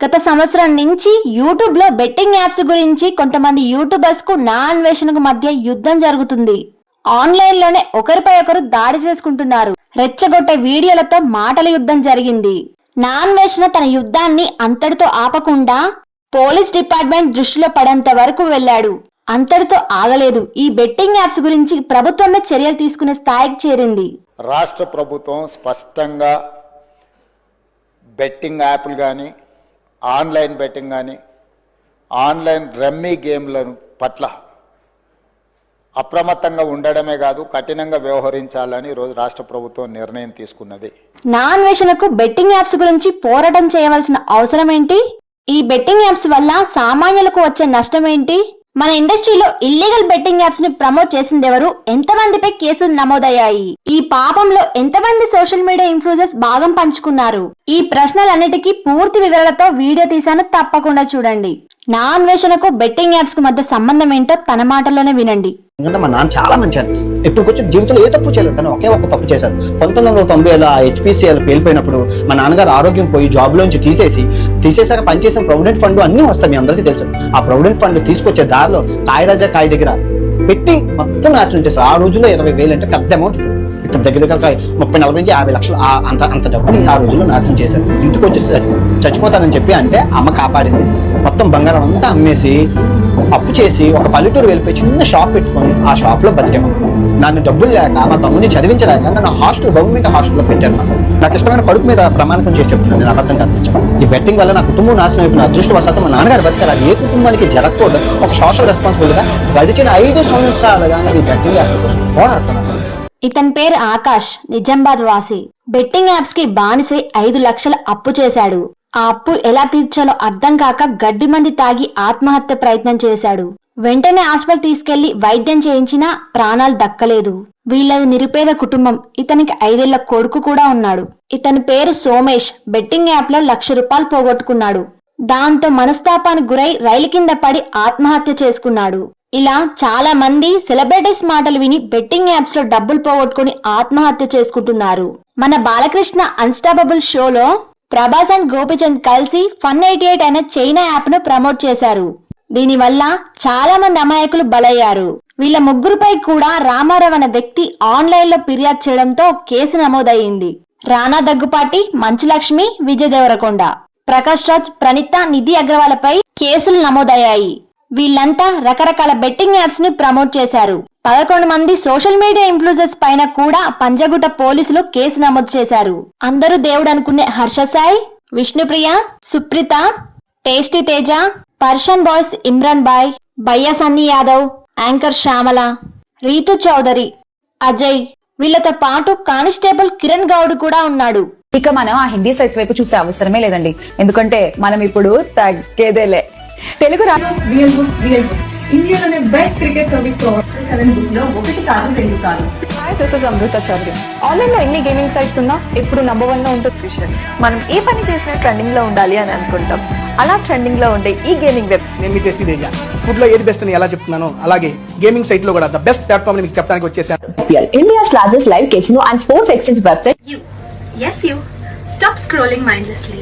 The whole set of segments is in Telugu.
గత సంవత్సరం నుంచి యూట్యూబ్లో బెట్టింగ్ యాప్స్ గురించి కొంతమంది యూట్యూబర్స్కు నా అన్వేషణకు మధ్య యుద్ధం జరుగుతుంది. ఆన్లైన్లోనే ఒకరిపై ఒకరు దాడి చేసుకుంటున్నారు. రెచ్చగొట్టే వీడియోలతో మాటల యుద్ధం జరిగింది. నా అన్వేషణ తన యుద్ధాన్ని అంతటితో ఆపకుండా పోలీస్ డిపార్ట్మెంట్ దృష్టిలో పడేంత వరకు వెళ్ళాడు. అంతటితో ఆగలేదు. ఈ బెట్టింగ్ యాప్స్ గురించి ప్రభుత్వమే చర్యలు తీసుకునే స్థాయికి చేరింది. రాష్ట్ర ప్రభుత్వం స్పష్టంగా బెట్టింగ్ యాప్లు కానీ ఆన్లైన్ బెట్టింగ్ కానీ ఆన్లైన్ రమ్మీ గేమ్లను పట్ల అప్రమత్తంగా ఉండడమే కాదు కఠినంగా వ్యవహరించాలని ఈరోజు రాష్ట్ర ప్రభుత్వం నిర్ణయం తీసుకున్నది. నా అన్వేషణకు బెట్టింగ్ యాప్స్ గురించి పోరాటం చేయవలసిన అవసరం ఏంటి ఈ బెట్టింగ్ యాప్స్ వల్ల సామాన్యులకు వచ్చే నష్టం ఏంటి మన ఇండస్ట్రీలో ఇల్లీగల్ బెట్టింగ్ యాప్స్ని ప్రమోట్ చేసింది ఎవరు? ఎంతమందిపై కేసులు నమోదయ్యాయి? ఈ పాపంలో ఎంతమంది సోషల్ మీడియా ఇన్ఫ్లుయెన్సర్స్ భాగం పంచుకున్నారు? ఈ ప్రశ్నలన్నిటికీ పూర్తి వివరాలతో వీడియో తీశాను తప్పకుండా చూడండి. నా అన్వేషణకు బెట్టింగ్ యాప్స్కు మధ్య సంబంధం ఏంటో తన మాటల్లోనే వినండి. ఎందుకంటే మా నాన్న చాలా మంచి ఆయన ఇప్పుడు కొంచెం జీవితంలో ఏ తప్పు చేయలేదు. కానీ ఒకే ఒక తప్పు చేశారు పంతొమ్మిది వందల తొంభై ఏళ్ళ హెచ్పిసిఎల్ పేలిపోయినప్పుడు మా నాన్నగారు ఆరోగ్యం పోయి జాబ్ లోంచి తీసేసి తీసేసాక పనిచేసిన ప్రొవిడెంట్ ఫండ్ అన్నీ వస్తాయి మీ అందరికీ తెలుసు. ఆ ప్రొవిడెంట్ ఫండ్ తీసుకొచ్చే దారిలో కాయరాజా కాయ దగ్గర పెట్టి మొత్తం నాశనం చేశారు. ఆ రోజుల్లో ఇరవై వేలు అంటే పెద్ద అమౌంట్ దగ్గర దగ్గర ముప్పై నలభై నుంచి యాభై లక్షలు అంత అంత డబ్బుని ఆ రోజుల్లో నాశనం చేశారు. ఇంటికి వచ్చి చచ్చిపోతానని చెప్పి అంటే అమ్మ కాపాడింది. మొత్తం బంగారం అంతా అమ్మేసి అప్పు చేసి ఒక పల్లెటూరు వెళ్ళిపోయి చిన్న షాప్ పెట్టుకొని ఆ షాప్లో బతికాము నన్ను డబ్బులు లేక మా తమ్ముని చదివించలేక నన్ను హాస్టల్ గవర్నమెంట్ హాస్టల్లో పెట్టారు. నాకు నాకు ఇష్టమైన కడుపు మీద ప్రమాణకం చేసి చెప్తున్నాను నేను అబద్ధం కాదు ఈ బెట్టింగ్ వల్ల నా కుటుంబం నాశనం అయిపోయిన అదృష్టవశాత్తు మా నాన్నగారు బతికారు ఏ కుటుంబానికి జరగకూడదు. ఒక సోషల్ రెస్పాన్సిబిలిటీగా గడిచిన ఐదు సంవత్సరాలుగా నేను ఈ బెట్టింగ్ యాప్ కోసం పోరాడుతున్నాను. ఇతని పేరు ఆకాష్ నిజామాబాద్ వాసి. బెట్టింగ్ యాప్స్కి బానిసై ఐదు లక్షల అప్పు చేశాడు. ఆ అప్పు ఎలా తీర్చాలో అర్థం కాక గడ్డి మంది తాగి ఆత్మహత్య ప్రయత్నం చేశాడు. వెంటనే హాస్పిటల్ తీసుకెళ్ళి వైద్యం చేయించినా ప్రాణాలు దక్కలేదు. వీళ్ళది నిరుపేద కుటుంబం. ఇతనికి ఐదేళ్ళ కొడుకు కూడా ఉన్నాడు. ఇతని పేరు సోమేష్. బెట్టింగ్ యాప్లో లక్ష రూపాయలు పోగొట్టుకున్నాడు. దాంతో మనస్తాపానికి గురై రైలు కింద పడి ఆత్మహత్య చేసుకున్నాడు. ఇలా చాలా మంది సెలబ్రిటీస్ మాటలు విని బెట్టింగ్ యాప్స్లో డబ్బులు పోగొట్టుకుని ఆత్మహత్య చేసుకుంటున్నారు. మన బాలకృష్ణ అన్స్టాపబుల్ షోలో ప్రభాస్ అండ్ గోపిచంద్ కలిసి ఫన్ ఎయిటీ ఎయిట్ అనే చైనా యాప్ను ప్రమోట్ చేశారు. దీనివల్ల చాలా మంది అమాయకులు బలయ్యారు. వీళ్ళ ముగ్గురుపై కూడా రామారావు అనే వ్యక్తి ఆన్లైన్లో ఫిర్యాదు చేయడంతో కేసు నమోదయ్యింది. రానా దగ్గుపాటి మంచులక్ష్మి విజయ్ దేవరకొండ. ప్రకాష్ రాజ్ ప్రణీత నిధి అగ్రవాలపై కేసులు నమోదయ్యాయి. వీళ్ళంతా రకరకాల బెట్టింగ్ యాప్స్ని ప్రమోట్ చేశారు. పదకొండు మంది సోషల్ మీడియా ఇన్ఫ్లుయెన్సర్స్ పైన కూడా పంజగుట పోలీసులు కేసు నమోదు చేశారు. అందరూ దేవుడు అనుకునే Harsha Sai Vishnupriya Supritha tasty Teja Pareshan boys Imran bhai Bayya Sunny Yadav anchor Shyamala Rithu Chowdary Ajay. వీళ్ళతో పాటు కానిస్టేబుల్ కిరణ్ గౌడ్ కూడా ఉన్నాడు. ఇక మనం ఆ హిందీ సైట్స్ వైపు చూసే అవసరమే లేదండి. ఎందుకంటే మనం ఇప్పుడు తగ్గేదేలే. తెలుగు ఇండియాలోనే best cricket service provider seven బుక్లో ఒకటి కాదు రెండు కాదు hi this is Amrutha Chowdary ఆన్లైన్లో ఎన్ని గేమింగ్ సైట్స్ ఉన్నా ఎప్పుడు నంబర్ వన్లో ఉంటుంది విషయం. మనం ఏ పని చేసినా ట్రెండింగ్లో ఉండాలి అని అనుకుంటాం. అలా ట్రెండింగ్లో ఉండే ఈ గేమింగ్ వెబ్ నేను మీ టెస్ట్ ఫుడ్లో ఏది బెస్ట్ అని ఎలా చెప్తున్నానో అలాగే గేమింగ్ సైట్లో కూడా ద బెస్ట్ ప్లాట్ఫామ్ మీకు చెప్పడానికి వచ్చేసాను. India's largest live casino and sports exchange website You. Yes, you. Stop scrolling mindlessly.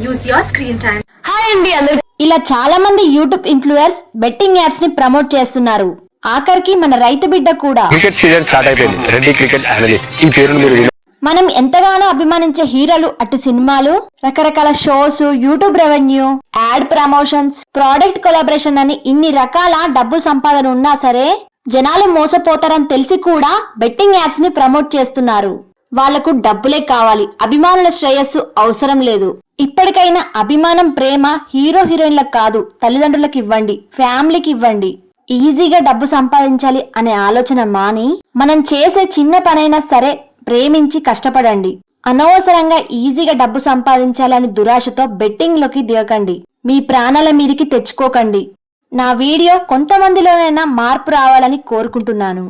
Use your screen time hi అండి అందరికి ఇలా చాలా మంది యూట్యూబ్ ఇన్ఫ్లుయర్స్ బెట్టింగ్ యాప్స్ని ప్రమోట్ చేస్తున్నారు ఆఖరికి మన రైతు బిడ్డ కూడా క్రికెట్ సీజన్ స్టార్ట్ అయిపోయింది రెడ్డి క్రికెట్ అనలిస్ట్ ఈ పేరును మీరు మనం ఎంతగానో అభిమానించే హీరోలు అటు సినిమాలు రకరకాల shows YouTube revenue ad promotions product collaboration అని ఇన్ని రకాల డబ్బు సంపాదన ఉన్నా సరే జనాలు మోసపోతారని తెలిసి కూడా బెట్టింగ్ యాప్స్ని ప్రమోట్ చేస్తున్నారు వాళ్ళకు డబ్బులే కావాలి. అభిమానుల శ్రేయస్సు అవసరం లేదు. ఇప్పటికైనా అభిమానం ప్రేమ హీరో హీరోయిన్లకు కాదు. తల్లిదండ్రులకు ఇవ్వండి. ఫ్యామిలీకి ఇవ్వండి. ఈజీగా డబ్బు సంపాదించాలి అనే ఆలోచన మాని మనం చేసే చిన్న పనైనా సరే ప్రేమించి కష్టపడండి. అనవసరంగా ఈజీగా డబ్బు సంపాదించాలని దురాశతో బెట్టింగ్లోకి దిగకండి. మీ ప్రాణాల మీదికి తెచ్చుకోకండి. నా వీడియో కొంతమందిలోనైనా మార్పు రావాలని కోరుకుంటున్నాను.